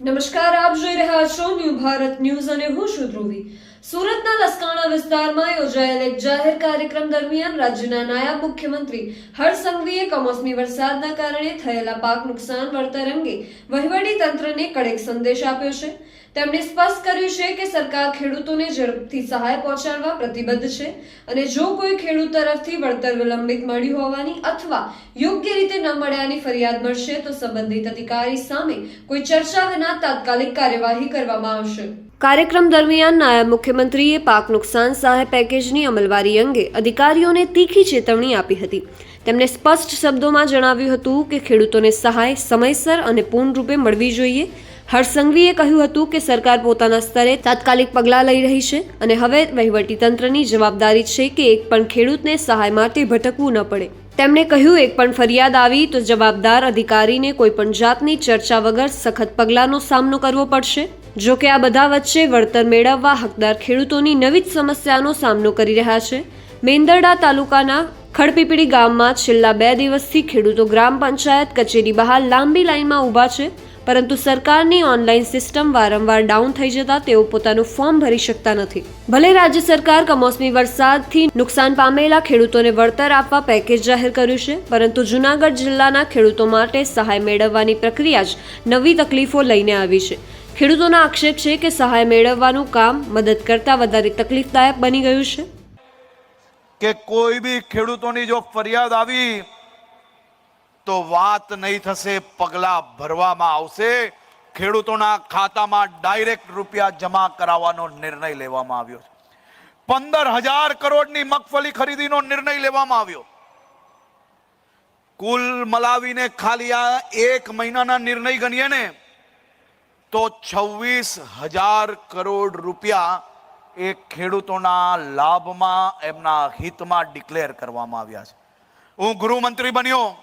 નમસ્કાર આપ જોઈ રહ્યા છો ન્યૂ ભારત ન્યૂઝ અને હું છું ધ્રુવી. સુરતના લસકાણા વિસ્તારમાં યોજાયેલ એક જાહેર કાર્યક્રમ દરમિયાન રાજ્યના નાયબ મુખ્યમંત્રી હર્ષ સંઘવીએ કમોસમી વરસાદના કારણે થયેલા પાક નુકસાન વળતર અંગે વહીવટી તંત્રને કડક સંદેશ આપ્યો છે. તેમણે સ્પષ્ટ કર્યું છે કે સરકાર ખેડૂતોને ઝડપથી સહાય પહોંચાડવા પ્રતિબદ્ધ છે અને જો કોઈ ખેડૂત તરફથી વળતર વિલંબિત મળ્યું હોવાની અથવા યોગ્ય રીતે ન મળ્યાની ફરિયાદ મળશે તો સંબંધિત અધિકારી સામે કોઈ ચર્ચા વિના તાત્કાલિક કાર્યવાહી કરવામાં આવશે. કાર્યક્રમ દરમિયાન નાયબ મુખ્યમંત્રીએ પાક નુકસાન સહાય પેકેજની અમલવારી અંગે અધિકારીઓને તીખી ચેતવણી આપી હતી. તેમણે સ્પષ્ટ શબ્દોમાં જણાવ્યું હતું કે ખેડૂતોને સહાય સમયસર અને પૂર્ણરૂપે મળવી જોઈએ. હરસંઘવીએ કહ્યું હતું કે સરકાર પોતાના સ્તરે તાત્કાલિક પગલાં લઈ રહી છે અને હવે વહીવટીતંત્રની જવાબદારી છે કે એક પણ ખેડૂતને સહાય માટે ભટકવું ન પડે. તેમણે કહ્યું, એક પણ ફરિયાદ આવી તો જવાબદાર અધિકારીને કોઈપણ જાતની ચર્ચા વગર સખત પગલાંનો સામનો કરવો પડશે. જો કે આ બધા વચ્ચે વળતર મેળવવા હકદાર ખેડૂતોની નવી જ સમસ્યાનો સામનો કરી રહ્યા છે. મેંદરડા તાલુકાના ખડપીપીડી ગામમાં છેલ્લા બે દિવસથી ખેડૂતો ગ્રામ પંચાયત કચેરી બહાર લાંબી લાઇનમાં ઊભા છે. પરંતુ સરકારની ઓનલાઈન સિસ્ટમ વારંવાર ડાઉન થઈ જતા તેઓ પોતાનું ફોર્મ ભરી શકતા નથી. ભલે રાજ્ય સરકાર કમોસમી વરસાદથી નુકસાન પામેલા ખેડૂતોને વળતર આપવા પેકેજ જાહેર કર્યું છે, પરંતુ જૂનાગઢ જિલ્લાના ખેડૂતો માટે સહાય મેળવવાની પ્રક્રિયા જ નવી તકલીફો લઈને આવી છે. ખેડૂતોના આક્ષેપ છે કે સહાય મેળવવાનું કામ મદદ કરતાં વધારે તકલીફદાયક બની ગયું છે. કે કોઈ બી ખેડૂતોની જો ફરિયાદ આવી, તો વાત નહીં થશે, પગલા ભરવામાં આવશે. ખેડૂતોના ખાતામાં ડાયરેક્ટ રૂપિયા જમા કરાવવાનો નિર્ણય લેવામાં આવ્યો છે. પંદર હજાર કરોડની મગફળી ખરીદીનો નિર્ણય લેવામાં આવ્યો. કુલ મલાવીને ખાલી આ એક મહિનાના નિર્ણય ગણીએ ને તો છવ્વીસ હજાર કરોડ રૂપિયા એ ખેડૂતોના લાભમાં એમના હિતમાં ડિક્લેર કરવામાં આવ્યા છે. હું ગૃહમંત્રી બન્યો.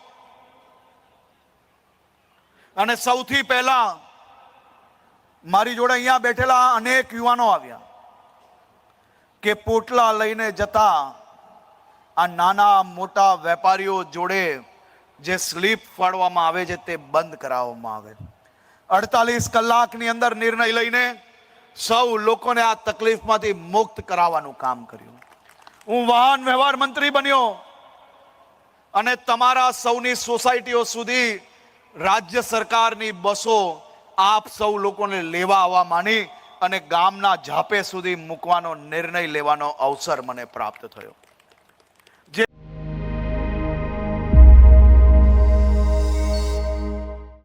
અને સૌથી પહેલા મારી જોડે અહીંયા બેઠેલા અનેક યુવાનો આવ્યા કે પોટલા લઈને જતા આ નાના મોટા વેપારીઓ જોડે જે સ્લીપ ફાડવામાં આવે છે તે બંધ કરાવવામાં આવે. અડતાલીસ કલાકની અંદર નિર્ણય લઈને સૌ લોકોને આ તકલીફમાંથી મુક્ત કરાવવાનું કામ કર્યું. હું વાહન વ્યવહાર મંત્રી બન્યો અને તમારા સૌની સોસાયટીઓ સુધી રાજ્ય સરકારની બસો આપ સૌ લોકોને લેવા આવવા માની અને ગામના ઝાપે સુધી મૂકવાનો નિર્ણય લેવાનો અવસર મને પ્રાપ્ત થયો.